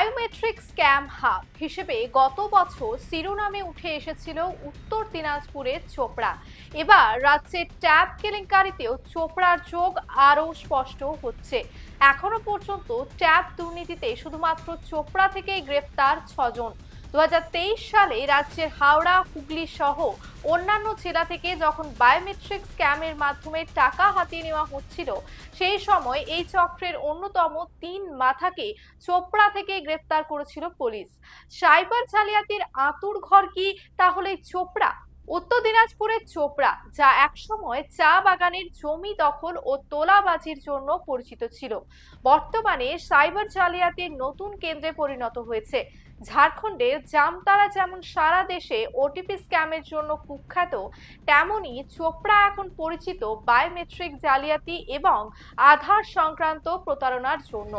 Biometric scam hub হিসেবে গত বছর শিরোনামে উঠে এসেছিল উত্তর দিনাজপুরের চোপড়া। এবার রাজ্যের ট্যাব কেলেঙ্কারিতেও চোপড়ার যোগ আরও স্পষ্ট হচ্ছে। এখনও পর্যন্ত ট্যাব দুর্নীতিতে শুধুমাত্র চোপড়া থেকেই গ্রেফতার ছজন। দু হাজার তেইশ সালে রাজ্যের হাওড়া, হুগলি সহ অন্যান্য জেলা থেকে যখন বায়োমেট্রিক স্ক্যামের মাধ্যমে টাকা হাতিয়ে নেওয়া হচ্ছিল, সেই সময় এই চক্রের অন্যতম তিন মাথাকে চোপড়া থেকে গ্রেপ্তার করেছিল পুলিশ। সাইবার জালিয়াতির আতুর ঘর কি? তাহলে চোপড়া। উত্তর দিনাজপুরের চোপড়া, যা একসময় চা বাগানের জমি দখল ও তোলাবাজির জন্য পরিচিত ছিল। বর্তমানে সাইবার জালিয়াতির নতুন কেন্দ্রে পরিণত হয়েছে। ঝাড়খণ্ডের জামতারা যেমন সারা দেশে ওটিপি স্ক্যামের জন্য কুখ্যাত, তেমনই চোপড়া এখন পরিচিত বায়োমেট্রিক জালিয়াতি এবং আধার সংক্রান্ত প্রতারণার জন্য।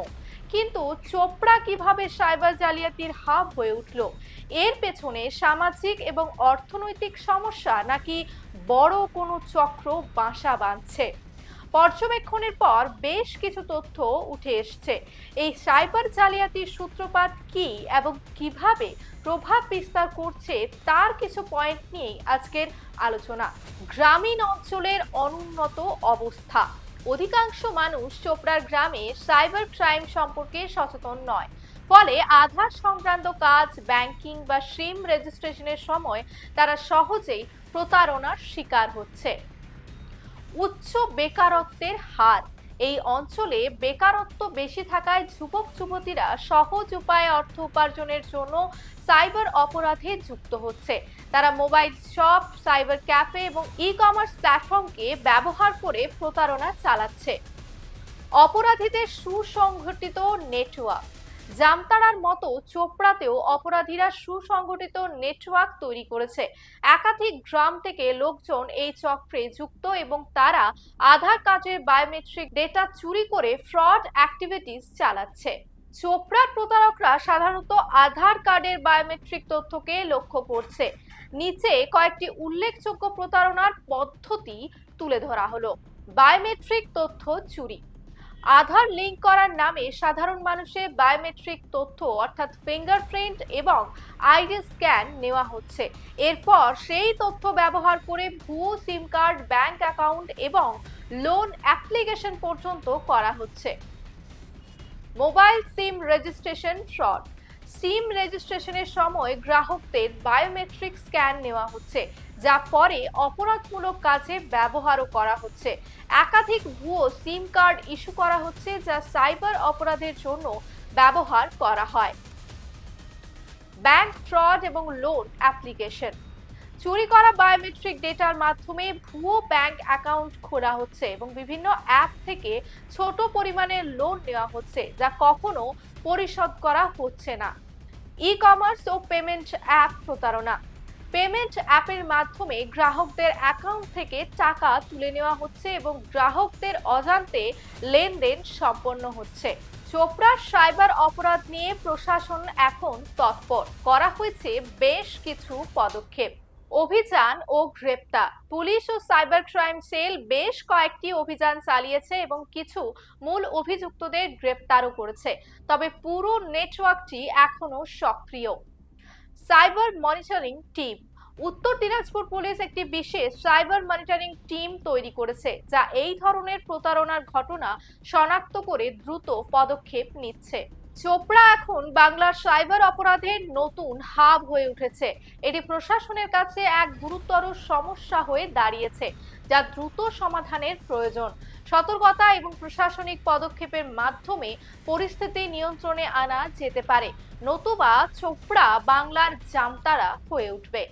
কিন্তু চোপড়া কীভাবে সাইবার জালিয়াতির হাব হয়ে উঠল? এর পেছনে সামাজিক এবং অর্থনৈতিক সমস্যা নাকি বড় কোনো চক্র বাসা বাঁধছে? পর্যবেক্ষণের পর বেশ কিছু তথ্য উঠে এসছে। এই সাইবার জালিয়াতির সূত্রপাত কি এবং কীভাবে প্রভাব বিস্তার করছে তার কিছু পয়েন্ট নিয়েই আজকের আলোচনা। গ্রামীণ অঞ্চলের অনুন্নত অবস্থা। অধিকাংশ মানুষ চোপড়ার গ্রামে সাইবার ক্রাইম সম্পর্কে সচেতন নয়। ফলে আধার সংক্রান্ত কাজ, ব্যাংকিং বা সিম রেজিস্ট্রেশনের সময় তারা সহজেই প্রতারণার শিকার হচ্ছে। উচ্চ বেকারত্বের হার। এই অঞ্চলে বেকারত্ব বেশি থাকায় যুবক, যুবতীরা সহজ উপায়ে অর্থ উপার্জনের জন্য সাইবার অপরাধে যুক্ত হচ্ছে। তারা মোবাইল শপ, সাইবার ক্যাফে এবং ই কমার্স প্ল্যাটফর্মকে ব্যবহার করে প্রতারণা চালাচ্ছে। অপরাধীদের সুসংগঠিত নেটওয়ার্ক। জামতারার মতো চোপড়াতেও অপরাধীরা সুসংগঠিত নেটওয়ার্ক তৈরি করেছে। একাধিক গ্রাম থেকে লোকজন এই চক্রে যুক্ত এবং তারা আধার কার্ডের বায়োমেট্রিক ডেটা চুরি করে ফ্রড অ্যাক্টিভিটিস চালাচ্ছে। চোপড়ার প্রতারকরা সাধারণত আধার কার্ডের বায়োমেট্রিক তথ্যকে লক্ষ্য করছে। নিচে কয়েকটি উল্লেখযোগ্য প্রতারণার পদ্ধতি তুলে ধরা হলো। বায়োমেট্রিক তথ্য চুরি। আধার লিঙ্ক করার নামে সাধারণ মানুষের বায়োমেট্রিক তথ্য, অর্থাৎ ফিঙ্গারপ্রিন্ট এবং আইডি স্ক্যান নেওয়া হচ্ছে। এরপর সেই তথ্য ব্যবহার করে ভুয়ো সিম কার্ড ব্যাংক অ্যাকাউন্ট এবং লোন অ্যাপ্লিকেশন পর্যন্ত করা হচ্ছে। Mobile SIM registration fraud SIM রেজিস্ট্রেশনের সময় গ্রাহকদের বায়োমেট্রিক স্ক্যান নেওয়া হচ্ছে, যা পরে অপরাধমূলক কাজে ব্যবহারও করা হচ্ছে। একাধিক ভুয়ো সিম কার্ড ইস্যু করা হচ্ছে, যা সাইবার অপরাধের জন্য ব্যবহার করা হয়। ব্যাংক ফ্রড এবং লোন অ্যাপ্লিকেশন। চুরি করা বায়োমেট্রিক ডেটার মাধ্যমে ভুয়ো ব্যাংক অ্যাকাউন্ট খোলা হচ্ছে এবং বিভিন্ন অ্যাপ থেকে ছোট পরিমাণে লোন নেওয়া হচ্ছে, যা কখনো পরিশোধ করা হচ্ছে না। ই কমার্স ও পেমেন্ট অ্যাপ প্রতারণা। পেমেন্ট অ্যাপের মাধ্যমে গ্রাহকদের অ্যাকাউন্ট থেকে টাকা তুলে নেওয়া হচ্ছে এবং গ্রাহকদের অজান্তে লেনদেন সম্পন্ন হচ্ছে। চোপড়ার সাইবার অপরাধ নিয়ে প্রশাসন এখন তৎপর। করা হয়েছে বেশ কিছু পদক্ষেপ। অভিযান ও গ্রেপ্তার। পুলিশ ও সাইবার ক্রাইম সেল বেশ কয়েকটি অভিযান চালিয়েছে এবং কিছু মূল অভিযুক্তদের গ্রেপ্তারও করেছে, তবে পুরো নেটওয়ার্কটি এখনও সক্রিয়। Cyber monitoring team. Uttar Dinajpur police একটি বিশেষ সাইবার মনিটরিং টিম তৈরি করেছে, যা এই ধরনের প্রতারণার ঘটনা শনাক্ত করে দ্রুত পদক্ষেপ নিচ্ছে। চোপড়া এখন বাংলার সাইবার অপরাধের নতুন হাব হয়ে উঠেছে। এটি প্রশাসনের কাছে এক গুরুতর সমস্যা হয়ে দাঁড়িয়েছে, যা দ্রুত সমাধানের প্রয়োজন। সতর্কতা এবং প্রশাসনিক পদক্ষেপের মাধ্যমে পরিস্থিতি নিয়ন্ত্রণে আনা যেতে পারে। নতুবা চোপড়া বাংলার জামতারা হয়ে উঠবে।